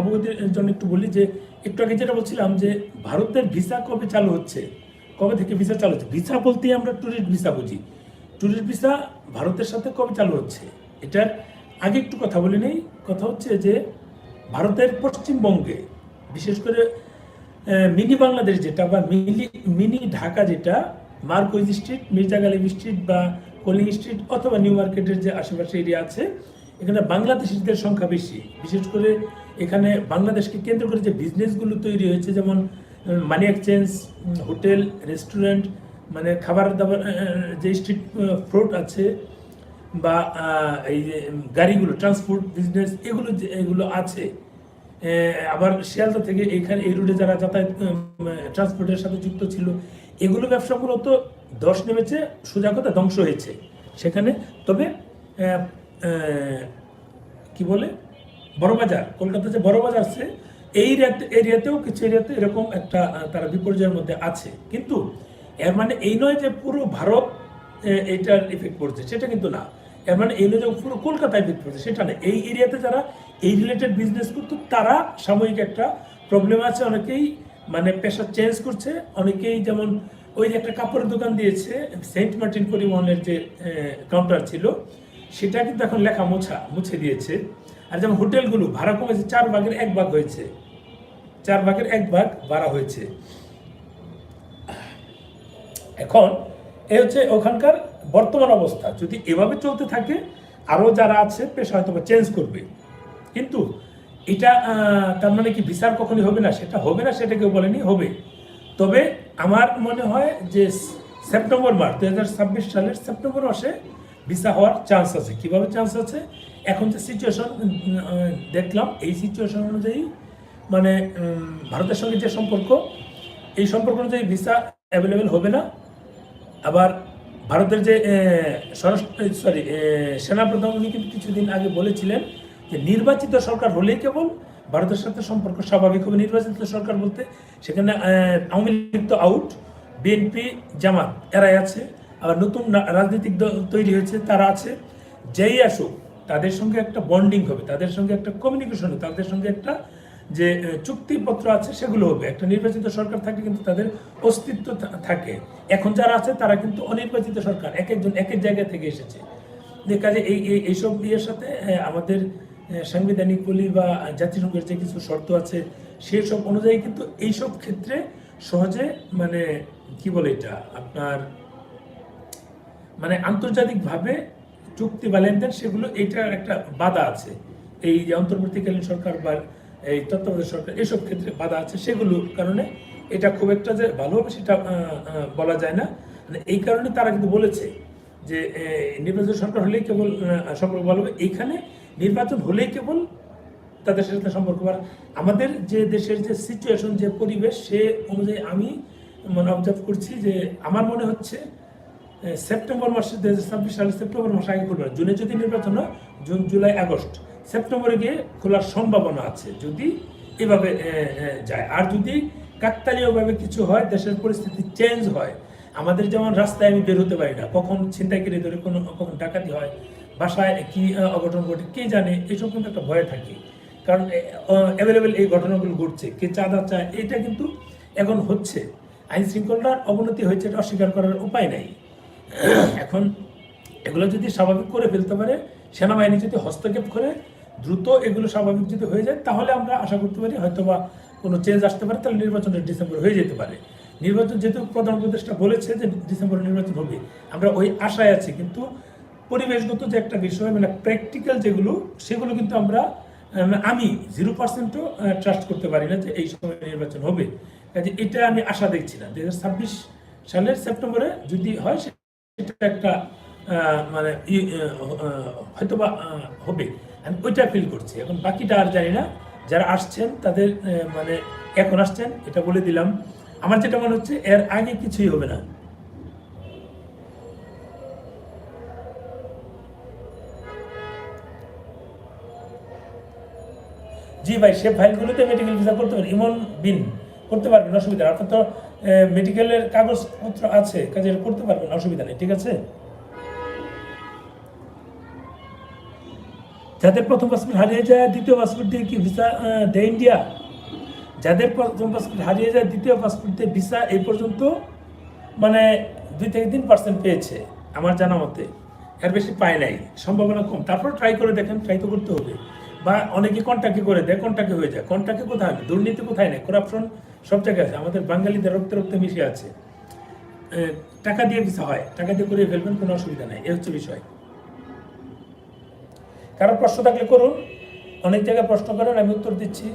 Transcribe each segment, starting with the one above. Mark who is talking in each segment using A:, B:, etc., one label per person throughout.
A: অবগতির জন্য একটু বলি যে, একটু আগে যেটা বলছিলাম যে, ভারতের ভিসা কবে চালু হচ্ছে? কবে থেকে ভিসা চালু হচ্ছে? ভিসা বলতেই আমরা ট্যুরিস্ট ভিসা বুঝি। ট্যুরিস্ট ভিসা ভারতের সাথে কবে চালু হচ্ছে? এটার আগে একটু কথা বলে নেই। কথা হচ্ছে যে, ভারতের পশ্চিমবঙ্গে, বিশেষ করে মিনি বাংলাদেশ যেটা বা মিনি মিনি ঢাকা যেটা Marquis street, Mirza Ghalib street বা কলিং স্ট্রিট অথবা নিউ মার্কেটের যে আশেপাশে এরিয়া আছে, এখানে বাংলাদেশিদের সংখ্যা বেশি। বিশেষ করে এখানে বাংলাদেশকে কেন্দ্র করে যে বিজনেসগুলো তৈরি হয়েছে, যেমন মানি এক্সচেঞ্জ হোটেল রেস্টুরেন্ট মানে খাবার দাবার যে স্ট্রিট ফুড আছে, বা এই যে গাড়িগুলো ট্রান্সপোর্ট বিজনেস এগুলো এগুলো আছে। আবার শিয়ালদা থেকে এখানে, এই রুটে যারা যাতায়াত ট্রান্সপোর্টের সাথে যুক্ত ছিল, এগুলো ব্যবসাগুলো তো দশ নেমেছে, সোজা কথা ধ্বংস হয়েছে। সেখানে, তবে কি বলে? বড়বাজার, কলকাতা যে বড়বাজার আছে, এই এরিয়াতেও কিছু এরিয়াতে এরকম একটা তারা বিপর্যয়ের মধ্যে আছে। কিন্তু এর মানে এই নয় যে পুরো ভারত এইটার ইফেক্ট পড়ছে, সেটা কিন্তু না। এর মানে এই নয় যে পুরো কলকাতায় ইফেক্ট পড়ছে, সেটা না। এই এরিয়াতে যারা এই রিলেটেড বিজনেস করতো, তারা সাময়িক একটা প্রবলেম আছে, অনেকেই মানে পেশা চেঞ্জ করছে, অনেকেই যেমন ওই যে একটা কাপড়ের দোকান দিয়েছে সেন্ট মার্টিন পরিবহনের যে কাউন্টার ছিল সেটা কিন্তু এখন লেখা মোছা, মুছে দিয়েছে। আর যেমন হোটেলগুলো, ভাড়া কমেছে, চার ভাগের এক ভাগ হয়েছে। চার ভাগের এক ভাগ ভাড়া হয়েছে। এখন, এ হচ্ছে ওখানকার বর্তমান অবস্থা। যদি এভাবে চলতে থাকে, আরও যারা আছে, পেশা হয়তো চেঞ্জ করবে। কিন্তু এটা তার মানে কি বিচার কখনই হবে না? সেটা হবে না, সেটা কেউ বলেনি, হবে। তবে আমার মনে হয় যে সেপ্টেম্বর মাস দু হাজার ছাব্বিশ সালের সেপ্টেম্বর মাসে ভিসা হওয়ার চান্স আছে। কীভাবে চান্স আছে? এখন যে সিচুয়েশন দেখলাম, এই সিচুয়েশন অনুযায়ী মানে ভারতের সঙ্গে যে সম্পর্ক, এই সম্পর্ক অনুযায়ী ভিসা অ্যাভেলেবেল হবে না। আবার ভারতের যে স্বরাষ্ট্র সরি সেনাপ্রধান উনি কিন্তু কিছুদিন আগে বলেছিলেন যে নির্বাচিত সরকার হলেই কেবল ভারতের সাথে সম্পর্ক স্বাভাবিক হবে। নির্বাচিত সরকার বলতে সেখানে আওয়ামী লীগ তো আউট বিএনপি জামাত, এরাই আছে। আবার নতুন রাজনৈতিক দল তৈরি হয়েছে, তারা আছে। যেই আসুক, তাদের সঙ্গে একটা বন্ডিং হবে, তাদের সঙ্গে একটা কমিউনিকেশন হবে, তাদের সঙ্গে একটা যে চুক্তিপত্র আছে, সেগুলো হবে। একটা নির্বাচিত সরকার থাকলে কিন্তু তাদের অস্তিত্ব থাকে। এখন যারা আছে, তারা কিন্তু অনির্বাচিত সরকার, এক একজন এক এক জায়গা থেকে এসেছে। যে কাজে এই, এই- এইসব ইয়ের সাথে আমাদের সাংবিধানিক বলি বা জাতিসংঘের যে কিছু শর্ত আছে সেই সব অনুযায়ী কিন্তু এইসব ক্ষেত্রে সহজে মানে কি বলে এটা? আপনার মানে আন্তর্জাতিকভাবে চুক্তি বা লেনদেন, সেগুলো এইটার একটা বাধা আছে। এই যে অন্তর্বর্তীকালীন সরকার বা এই তত্ত্বাবধায়ক সরকার, এসব ক্ষেত্রে বাধা আছে। সেগুলোর কারণে এটা খুব একটা যে ভালো হবে সেটা বলা যায় না। মানে এই কারণে তারা কিন্তু বলেছে যে নির্বাচন সরকার হলেই কেবল সম্পর্ক ভালো হবে। এইখানে নির্বাচন হলেই কেবল তাদের সাথে সম্পর্ক আর আমাদের যে দেশের যে সিচুয়েশন যে পরিবেশ, সে অনুযায়ী আমি মানে অবজার্ভ করছি যে, আমার মনে হচ্ছে সেপ্টেম্বর মাসে, দু হাজার ছাব্বিশ সালে সেপ্টেম্বর মাসে আগে না। জুনে যদি নির্বাচন হয়, জুন, জুলাই, আগস্ট, সেপ্টেম্বরে গিয়ে খোলার সম্ভাবনা আছে। যদি এভাবে যায়। আর যদি কাকতালীয়ভাবে কিছু হয়, দেশের পরিস্থিতি চেঞ্জ হয়, আমাদের যেমন রাস্তায় আমি বের হতে পারি না, কখন ছিনতাইকারী ধরে কোনো, কখন ডাকাতি হয়, বাসায় কি অঘটন ঘটে, কে জানে এইসব কিন্তু একটা ভয় থাকে। কারণ অ্যাভেলেবেল এই ঘটনাগুলো ঘটছে, কে চাঁদা চায়, এটা কিন্তু এখন হচ্ছে। আইন শৃঙ্খলার অবনতি হয়েছে, এটা অস্বীকার করার উপায় নাই। এখন এগুলো যদি স্বাভাবিক করে ফেলতে পারে, সেনাবাহিনী যদি হস্তক্ষেপ করে, দ্রুত এগুলো স্বাভাবিক যদি হয়ে যায়, তাহলে আমরা আশা করতে পারি হয়তো বা কোনো চেঞ্জ আসতে পারে। তাহলে নির্বাচনটা ডিসেম্বর হয়ে যেতে পারে। নির্বাচন যেহেতু প্রধান উপদেষ্টা বলেছে যে ডিসেম্বরে নির্বাচন হবে, আমরা ওই আশায় আছি। কিন্তু পরিবেশগত যে একটা বিষয় মানে প্র্যাকটিক্যাল যেগুলো, সেগুলো কিন্তু আমরা আমি জিরো পার্সেন্টও ট্রাস্ট করতে পারি না যে এই সময় নির্বাচন হবে। কাজে এটা আমি আশা দেখছি না। দু হাজার ছাব্বিশ সালের সেপ্টেম্বরে যদি হয় সে- একটা মানে হয়তোবা আহ, হবে। আমি ওইটা ফিল করছি। এখন বাকিটা আর জানি না। যারা আসছেন তাদের মানে এখন আসছেন এটা বলে দিলাম। আমার যেটা মনে হচ্ছে এর আগে কিছুই হবে না। জি ভাই সে ফাইলগুলোতে মেডিকেল ভিসা করতে পারেন ইমন বিন করতে পারবেন অসুবিধা। আপনার তো মেডিকেলের কাগজপত্র আছে, কাজে করতে পারবেন, অসুবিধা নেই, ঠিক আছে? যাদের প্রথম পাসপোর্ট হারিয়ে যায়, দ্বিতীয় পাসপোর্ট দিয়ে কি ভিসা দেয় ইন্ডিয়া? যাদের প্রথম পাসপোর্ট হারিয়ে যায়, দ্বিতীয় পাসপোর্ট দিয়ে ভিসা এই পর্যন্ত মানে দুই থেকে তিন পার্সেন্ট পেয়েছে, আমার জানা মতে। এর বেশি পায় নাই, সম্ভাবনা কম। তারপর ট্রাই করে দেখেন ট্রাই তো করতে হবে। বা অনেকে কন্টাক্টে করে দেয় কন্টাক্টে হয়ে যায়। কন্টাক্টে কোথায় আছে দুর্নীতি কোথায় নেই? করাপশন সব জায়গায় আছে। আমাদের বাঙালিদের রক্তে রক্তে মিশে আছে। টাকা দিয়ে কিছু হয়, টাকা দিয়ে করে ফেলবেন, কোনো অসুবিধা নেই। এ হচ্ছে বিষয়। কারও প্রশ্ন থাকলে করুন। অনেক জায়গায় প্রশ্ন করেন, আমি উত্তর দিচ্ছি।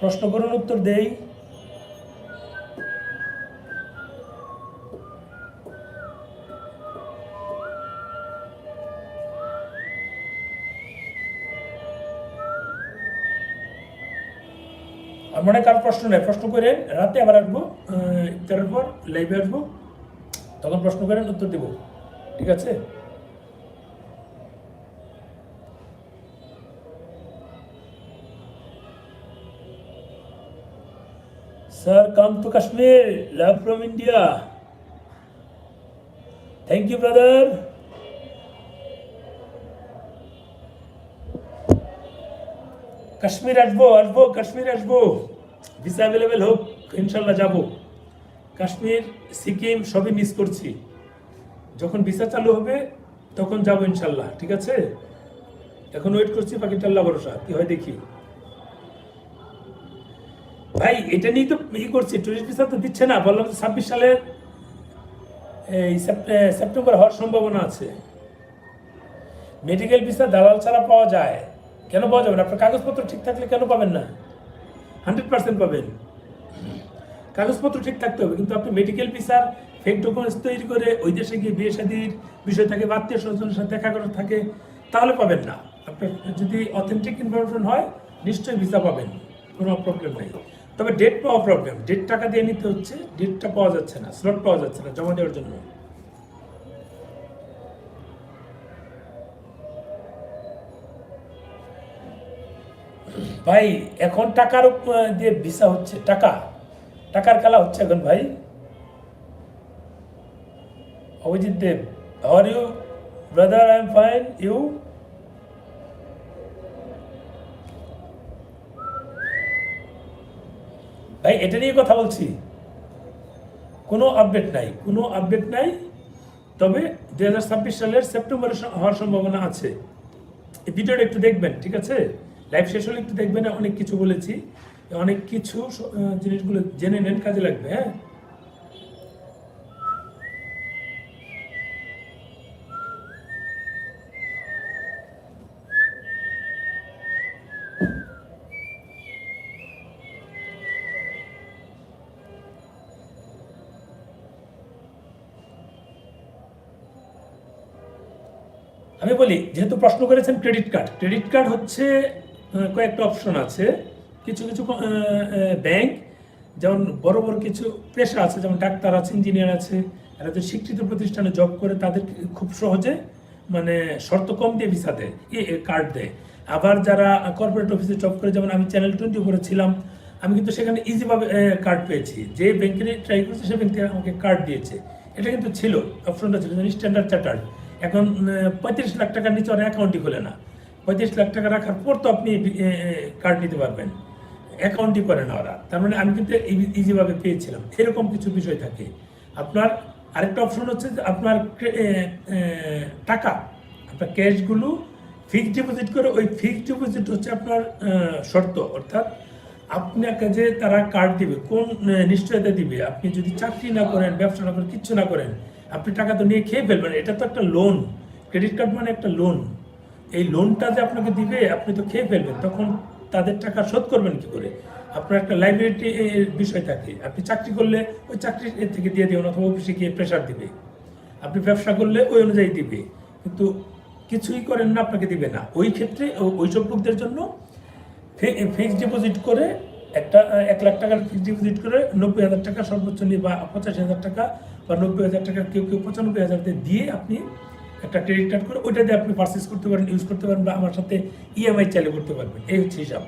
A: প্রশ্ন করুন, উত্তর দেই। মনে কার প্রশ্ন নেই? প্রশ্ন করেন, রাতে আবার আসব ইফতারের পর লাইভে আসব। তখন প্রশ্ন করেন, উত্তর দেব। ঠিক আছে? Sir, come to Kashmir. Love from India. Thank you, brother. Kashmir আসব আসব কাশ্মীর আসব ভিসা অ্যাভেলেবেল হোক ইনশাল্লাহ যাব কাশ্মীর সিকিম সবই মিস করছি যখন ভিসা চালু হবে তখন যাব ইনশাল্লাহ ঠিক আছে এখন ওয়েট করছি বাকিটা আল্লাহ ভরসা কি হয় দেখি ভাই, এটা নিয়ে তো ই করছি টুরিস্ট ভিসা তো দিচ্ছে না, বললাম তো ছাব্বিশ সালের এই সেপ্টেম্বর হওয়ার সম্ভাবনা আছে। মেডিকেল ভিসা দালাল ছাড়া পাওয়া যায়। কেন পাওয়া যাবে না? আপনার কাগজপত্র ঠিক থাকলে কেন পাবেন না? হান্ড্রেড পার্সেন্ট পাবেন। কাগজপত্র ঠিক থাকতে হবে, কিন্তু আপনি মেডিকেল ভিসার ফেক ডকুমেন্টস তৈরি করে ওই দেশে গিয়ে বিয়ে শাদির বিষয় থাকে আত্মীয় স্বজনের সাথে দেখা করার থাকে, তাহলে পাবেন না। আপনার যদি অথেন্টিক ইনফরমেশন হয়, নিশ্চয়ই ভিসা পাবেন। কোনো প্রবলেম নেই। তবে ডেট পাওয়া প্রবলেম ডেট টাকা দিয়ে নিতে হচ্ছে ডেটটা পাওয়া যাচ্ছে না স্লট পাওয়া যাচ্ছে না, জমা দেওয়ার জন্য। ভাই, এখন টাকার দিয়ে ভিসা হচ্ছে, টাকা। টাকার খেলা হচ্ছে এখন, ভাই। Abhijit Dev are you brother I am fine you ভাই এটা নিয়ে কথা বলছি। কোনো আপডেট নাই, কোনো আপডেট নাই, তবে দু হাজার ছাব্বিশ সালের সেপ্টেম্বরে হওয়ার সম্ভাবনা আছে। এই ভিডিওটা একটু দেখবেন, ঠিক আছে? লাইভ শেষ হলে একটু দেখবেন, অনেক কিছু বলেছি। অনেক কিছু জিনিসগুলো জেনে নেন, কাজে লাগবে হ্যাঁ? আমি বলি, যেহেতু প্রশ্ন করেছেন ক্রেডিট কার্ড ক্রেডিট কার্ড হচ্ছে কয়েকটা অপশন আছে। কিছু কিছু ব্যাংক যেমন বড় বড় কিছু পেশা আছে, যেমন ডাক্তার আছে ইঞ্জিনিয়ার আছে, এরা যে স্বীকৃত প্রতিষ্ঠানে জব করে, তাদের খুব সহজে মানে শর্ত কম দিয়ে ভিসা দেয় কার্ড দেয়। আবার যারা কর্পোরেট অফিসে জব করে, যেমন আমি চ্যানেল টোয়েন্টি উপরে ছিলাম, আমি কিন্তু সেখানে ইজিভাবে কার্ড পেয়েছি। যে ব্যাংকের ট্রাই করেছে, সে ব্যাংক আমাকে কার্ড দিয়েছে। এটা কিন্তু ছিল অপশনটা ছিল স্ট্যান্ডার্ড চার্টার্ড এখন পঁয়ত্রিশ লাখ টাকার নিচে ওরা অ্যাকাউন্টই খোলে না। পঁয়ত্রিশ লাখ টাকা রাখার পর তো আপনি কার্ড নিতে পারবেন। অ্যাকাউন্টই করে না ওরা। তার মানে আমি কিন্তু ইজিভাবে পেয়েছিলাম। এরকম কিছু বিষয় থাকে। আপনার আরেকটা অপশন হচ্ছে যে আপনার টাকা, আপনার ক্যাশগুলো ফিক্সড ডিপোজিট করে, ওই ফিক্সড ডিপোজিট হচ্ছে আপনার শর্ত। অর্থাৎ আপনাকে যে তারা কার্ড দিবে, কোন নিশ্চয়তা দিবে, আপনি যদি চাকরি না করেন, ব্যবসা না করেন, কিচ্ছু না করেন আপনি টাকা তো নিয়ে খেয়ে ফেলবেন, এটা তো একটা লোন ক্রেডিট কার্ড মানে একটা লোন এই লোনটা যে আপনাকে দিবে, আপনি তো খেয়ে ফেলবেন, তখন তাদের টাকা শোধ করবেন কি করে? আপনার একটা লাইব্রেরিটি বিষয় থাকে। আপনি চাকরি করলে ওই চাকরি থেকে দিয়ে দেবেন, অথবা অফিসে গিয়ে প্রেশার দিবে। আপনি ব্যবসা করলে ওই অনুযায়ী দিবে। কিন্তু কিছুই করেন না, আপনাকে দিবে না। ওই ক্ষেত্রে ওইসব লোকদের জন্য ফিক্সড ডিপোজিট করে একটা, এক লাখ টাকার ফিক্সড ডিপোজিট করে নব্বই হাজার টাকা সর্বোচ্চ নিয়ে বা পঁচাশি হাজার টাকা বা নব্বই হাজার টাকা কেউ কেউ পঁচানব্বই হাজার দিয়ে আপনি একটা ক্রেডিট কার্ড করে ওইটা দিয়ে আপনি পারচেস করতে পারেন ইউজ করতে পারেন বা আমার সাথে ইএমআই চালু করতে পারবেন। এই হচ্ছে হিসাব।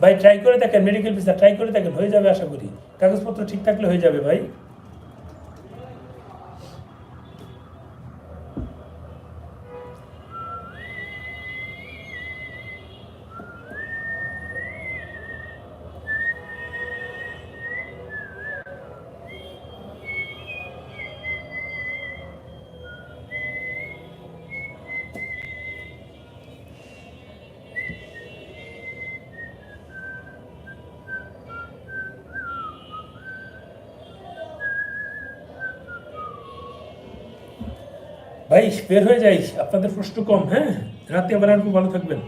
A: ভাই ট্রাই করে দেখেন মেডিকেল ভিসা ট্রাই করে দেখেন, হয়ে যাবে আশা করি। কাগজপত্র ঠিক থাকলে হয়ে যাবে ভাই। ভাই বের হয়ে যাই। আপনাদের প্রশ্ন কম হ্যাঁ? রাতে আবার খুব ভালো থাকবেন।